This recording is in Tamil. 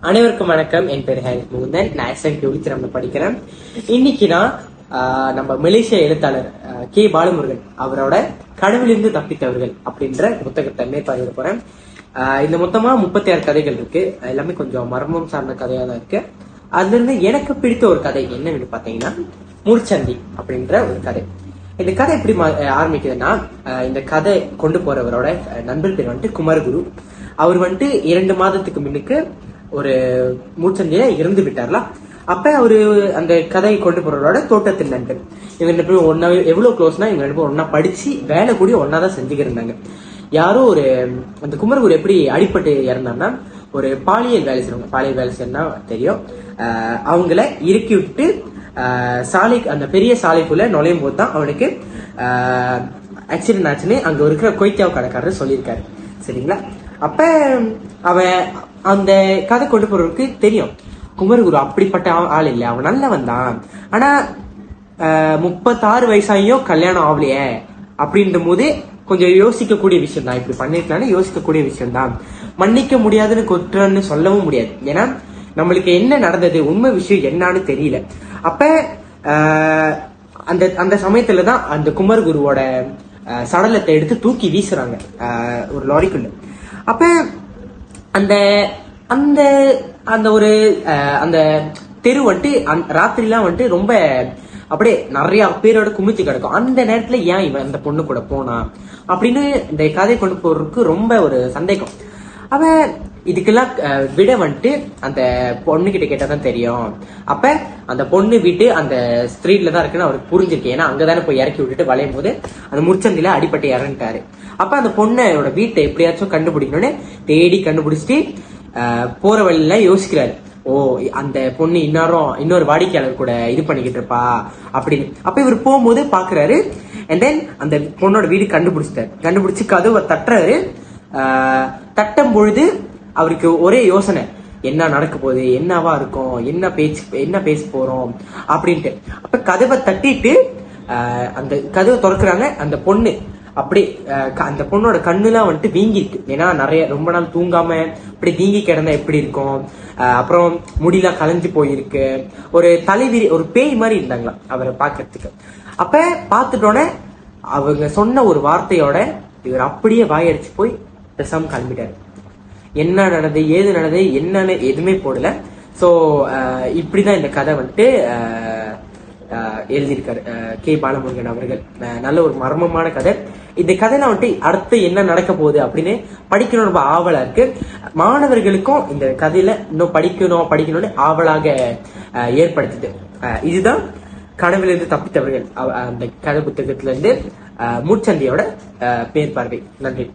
அனைவருக்கும் வணக்கம். என் பேர் ஹரி முகுந்தன். நான் எஸ்என் நம்ம படிக்கிறேன். இன்னைக்கு நான் நம்ம மலேசிய எழுத்தாளர் கே. பாலமுருகன் அவரோட கடவுளிருந்து தப்பித்தவர்கள் அப்படின்ற புத்தகத்தை மேற்பார்வையிட போறேன். இந்த மொத்தமா முப்பத்தி ஆறு கதைகள் இருக்கு. எல்லாமே கொஞ்சம் மர்மம் சார்ந்த கதையா தான் இருக்கு. அதுல இருந்து எனக்கு பிடித்த ஒரு கதை என்னன்னு பாத்தீங்கன்னா முர்ச்சந்தி அப்படின்ற ஒரு கதை. இந்த கதை எப்படி மா- ஆரம்பிக்குதுன்னா இந்த கதை கொண்டு போறவரோட நண்பர் பேர் வந்துட்டு குமரகுரு. அவர் வந்துட்டு இரண்டு மாதத்துக்கு முன்னுக்கு ஒரு மூச்சந்தியில இறந்து விட்டார்ல. அப்ப அவரு அந்த கதையை கொண்டு போறவரோட தோட்டத்தில் நண்டு இவங்க ரெண்டு பேரும் ஒன்னா எவ்வளவு க்ளோஸ்னா இவங்க ரெண்டு பேரும் ஒன்னா படிச்சு வேலை கூடி ஒன்னா தான் செஞ்சுக்கிட்டு இருந்தாங்க யாரோ ஒரு அந்த குமரகுரு எப்படி அடிப்பட்டு இறந்தான்னா ஒரு பாலியல் வேலை செய்வாங்க பாலியல் வேலை செய்யணும்னா தெரியும். அவங்கள இறுக்கி விட்டு சாலை அந்த பெரிய சாலைக்குள்ள நுழையும் போது தான் அவனுக்கு ஆக்சிடென்ட் ஆச்சுன்னு அங்க இருக்கிற கொய்த்தியாவு கடைக்காரர் சொல்லியிருக்காரு. சரிங்களா? அப்ப அவன் அந்த கதை கொண்டு போறவருக்கு தெரியும். குமரகுரு அப்படிப்பட்ட ஆள் இல்லை. அவன் நல்லவன் தான். ஆனா முப்பத்தாறு வயசாயும் கல்யாணம் ஆகலையே அப்படின்ற போது கொஞ்சம் யோசிக்கக்கூடிய விஷயம் தான் இப்படி பண்ணிருக்கலாம்னு யோசிக்கக்கூடிய விஷயம் தான் மன்னிக்க முடியாதுன்னு குற்றம்னு சொல்லவும் முடியாது. ஏன்னா நம்மளுக்கு என்ன நடந்தது உண்மை விஷயம் என்னன்னு தெரியல. அப்ப அந்த அந்த சமயத்துல தான் அந்த குமரகுருவோட சடலத்தை எடுத்து தூக்கி வீசுறாங்க. ஒரு லாரிக்குள்ள. அப்ப அந்த அந்த அந்த ஒரு அந்த தெரு வந்துட்டு ராத்திரிலாம் வந்துட்டு ரொம்ப அப்படியே நிறைய பேரோட குமிச்சு கிடக்கும். அந்த நேரத்துல ஏன் இவன் அந்த பொண்ணு கூட போனா? அப்படின்னு இந்த கதை கொண்டு போறதுக்கு ரொம்ப ஒரு சந்தேகம். அவன் இதுக்கெல்லாம் விட வந்துட்டு அந்த பொண்ணு கிட்ட கேட்டா தான் தெரியும். அப்ப அந்த பொண்ணு வீட்டு அந்த ஸ்ட்ரீட்ல தான் இருக்குன்னு அவருக்கு புரிஞ்சிருக்கு. ஏன்னா அங்கதானே போய் இறக்கி விட்டுட்டு வளையும் போது அந்த முச்சந்தில அடிப்பட்டு இறங்கிட்டாரு அப்ப அந்த பொண்ணோட வீட்டை எப்படியாச்சும் கண்டுபிடிக்கணும்னு தேடி கண்டுபிடிச்சிட்டு போற வழியில யோசிக்கிறாரு. ஓ அந்த பொண்ணு இன்னொரும் இன்னொரு வாடிக்கையாளர் கூட இது பண்ணிக்கிட்டு இருப்பா அப்படின்னு. அப்ப இவர் போகும்போது பாக்குறாரு அண்ட் தென் அந்த பொண்ணோட வீடு கண்டுபிடிச்சிட்டாரு. கண்டுபிடிச்சு கதவை தட்டுறாரு. தட்டும் பொழுது அவருக்கு ஒரே யோசனை. என்ன நடக்க போகுது? என்னவா இருக்கும்? என்ன பேச்சு என்ன பேச போறோம்? அப்படின்ட்டு. அப்ப கதவை தட்டிட்டு அந்த கதவை திறக்கிறாங்க. அந்த பொண்ணு அப்படி க- அந்த பொண்ணோட கண்ணுலாம் வந்துட்டு வீங்கிருக்கு. ஏன்னா நிறைய ரொம்ப நாள் தூங்காம அப்படி வீங்கி கிடந்தா எப்படி இருக்கும்? அப்புறம் முடியெல்லாம் கலைஞ்சு போயிருக்கு. ஒரு தலைவிரி ஒரு பேய் மாதிரி இருந்தாங்களாம் அவரை பார்க்கறதுக்கு. அப்ப பார்த்துட்டோன்னே அவங்க சொன்ன ஒரு வார்த்தையோட இவர் அப்படியே வாயடிச்சு போய் பேசாம கிளம்பிட்டாரு. என்ன நடந்தது ஏது நடந்தது என்னன்னு எதுவுமே போடல. ஸோ இப்படிதான் இந்த கதை வந்துட்டு எழுதியிருக்காரு. அஹ், கே. பாலமுருகன் அவர்கள். அஹ், நல்ல ஒரு மர்மமான கதை. இந்த கதையில வந்துட்டு அடுத்து என்ன நடக்க போகுது அப்படின்னு படிக்கணும் ரொம்ப ஆவலா இருக்கு. மாணவர்களுக்கும் இந்த கதையில இன்னும் படிக்கணும் படிக்கணும்னு ஆவலாக அஹ், ஏற்படுத்துது. இதுதான் கனவிலிருந்து தப்பித்தவர்கள். அவ- அந்த கதை புத்தகத்துல இருந்து அஹ், மூச்சந்தியோட அஹ், பேர் பார்வை நன்றி.